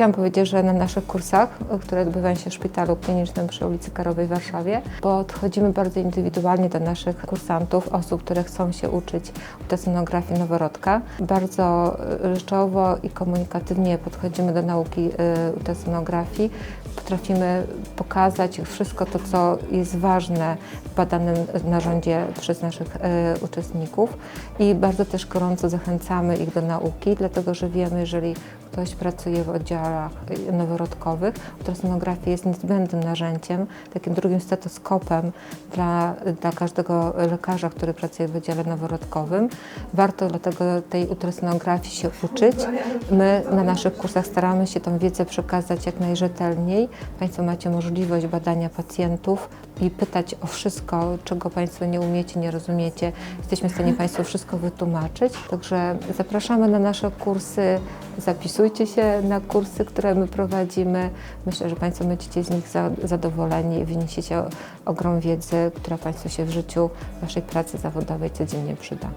Chciałam powiedzieć, że na naszych kursach, które odbywają się w szpitalu klinicznym przy ulicy Karowej w Warszawie, podchodzimy bardzo indywidualnie do naszych kursantów, osób, które chcą się uczyć ultrasonografii noworodka. Bardzo y, rzeczowo i komunikatywnie podchodzimy do nauki ultrasonografii. Potrafimy pokazać wszystko to, co jest ważne w badanym narządzie przez naszych y, uczestników i bardzo też gorąco zachęcamy ich do nauki, dlatego że wiemy, jeżeli ktoś pracuje w oddziałach y, noworodkowych, ultrasonografia jest niezbędnym narzędziem, takim drugim stetoskopem dla, dla każdego lekarza, który pracuje w oddziale noworodkowym. Warto dlatego tej ultrasonografii się uczyć. My na naszych kursach staramy się tą wiedzę przekazać jak najrzetelniej. Państwo macie możliwość badania pacjentów i pytać o wszystko, czego Państwo nie umiecie, nie rozumiecie. Jesteśmy w stanie Państwu wszystko wytłumaczyć. Także zapraszamy na nasze kursy, zapisujcie się na kursy, które my prowadzimy. Myślę, że Państwo będziecie z nich za- zadowoleni i wyniesiecie ogrom wiedzy, która Państwu się w życiu, w Waszej pracy zawodowej codziennie przyda.